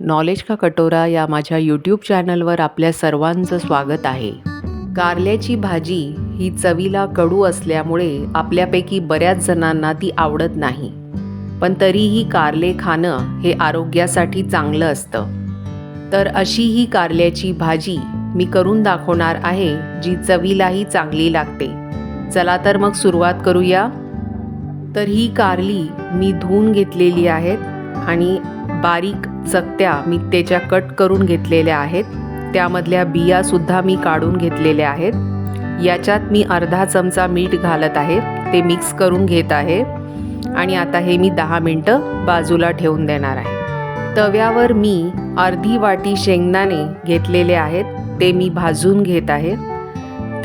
Knowledge का कटोरा या माझ्या यूट्यूब चॅनलवर आपल्या सर्वांचं स्वागत आहे. कारल्याची भाजी ही चवीला कडू असल्यामुळे आपल्यापैकी बऱ्याच जणांना ती आवडत नाही. पण तरीही कारले खाणं हे आरोग्यासाठी चांगलं असतं. तर अशी ही कारल्याची भाजी मी करून दाखवणार आहे जी चवीलाही चांगली लागते. चला तर मग सुरुवात करूया. तर ही कारली मी धुवून घेतलेली आहेत आणि बारीक चकत्या मी त्याच्या कट करून घेतलेल्या आहेत. त्यामधल्या बियासुद्धा मी काढून घेतलेल्या आहेत. याच्यात मी अर्धा चमचा मीठ घालत आहे. ते मिक्स करून घेत आहे. आणि आता हे मी दहा मिनटं बाजूला ठेवून देणार आहे. तव्यावर मी अर्धी वाटी शेंगदाणे घेतलेले आहेत. ते मी भाजून घेत आहे.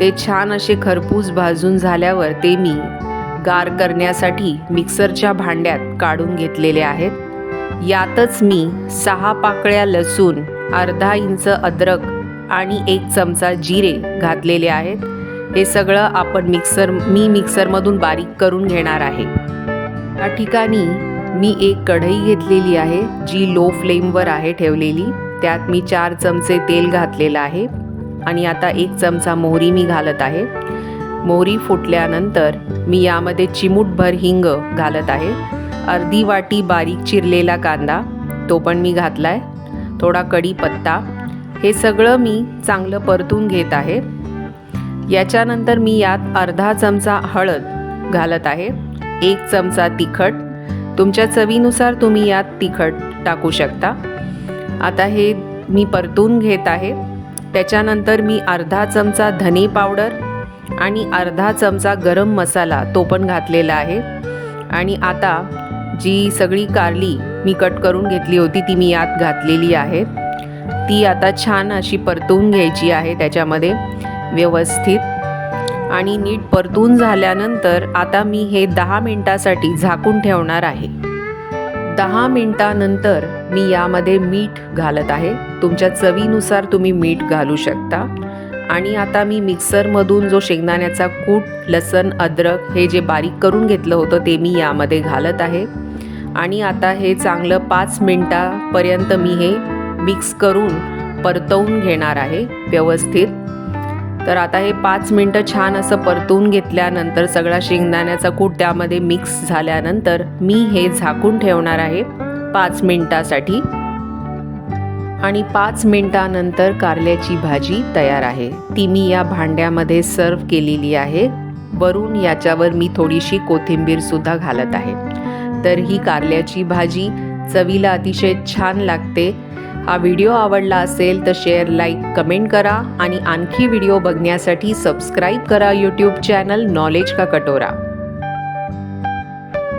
ते छान असे खरपूस भाजून झाल्यावर ते मी गार करण्यासाठी मिक्सरच्या भांड्यात काढून घेतलेले आहेत. यातच मी सहा पाकळ्या लसूण अर्धा इंच अद्रक आणि एक चमचा जिरे घातलेले आहेत. हे सगळं आपण मिक्सर मी मिक्सरमधून बारीक करून घेणार आहे. या ठिकाणी मी एक कढई घेतलेली आहे जी लो फ्लेमवर आहे ठेवलेली. त्यात मी चार चमचे तेल घातलेलं आहे आणि आता एक चमचा मोहरी मी घालत आहे. मोहरी फुटल्यानंतर मी यामध्ये चिमूटभर हिंग घालत आहे. अर्धी वाटी बारीक चिरलेला कांदा तो पण मी घातला आहे थोडा कढीपत्ता हे सगळं मी चांगलं परतून घेत आहे. याच्यानंतर मी यात अर्धा चमचा हळद घालत आहे. एक चमचा तिखट. तुमच्या चवीनुसार तुम्ही यात तिखट टाकू शकता. आता हे मी परतून घेत आहे. त्याच्यानंतर मी अर्धा चमचा धने पावडर आणि अर्धा चमचा गरम मसाला तो पण घातलेला आहे. आणि आता जी सगळी कारली मी कट करून घेतली होती ती मी यात घातलेली आहे. ती आता छान अशी परतून घ्यायची आहे त्याच्यामध्ये व्यवस्थित. आणि नीट परतून झाल्यानंतर आता मी हे दहा मिनटासाठी झाकून ठेवणार आहे. दहा मिनटानंतर मी यामध्ये मीठ घालत आहे. तुमच्या चवीनुसार तुम्ही मीठ घालू शकता. आणि आता मी मिक्सरमधून जो शेंगदाण्याचा कूट लसण अद्रक हे जे बारीक करून घेतलं होतं ते मी यामध्ये घालत आहे. आणि आता हे चांगलं पाच मिनटापर्यंत मी हे मिक्स करून परतवून घेणार आहे व्यवस्थित. तर आता हे पाच मिनटं छान असं परतवून घेतल्यानंतर सगळा शेंगदाण्याचा कूट त्यामध्ये मिक्स झाल्यानंतर मी हे झाकून ठेवणार आहे पाच मिनटासाठी. आणि पाच मिनटानंतर कारल्याची भाजी तयार आहे. ती मी या भांड्यामध्ये सर्व केलेली आहे. वरून याच्यावर मी थोडीशी कोथिंबीरसुद्धा घालत आहे. तर ही कारल्याची भाजी चवीला अतिशय छान लागते. हा व्हिडिओ आवडला असेल तर शेअर लाईक कमेंट करा आणि आणखी व्हिडिओ बघण्यासाठी सबस्क्राईब करा यूट्यूब चॅनल नॉलेज का कटोरा.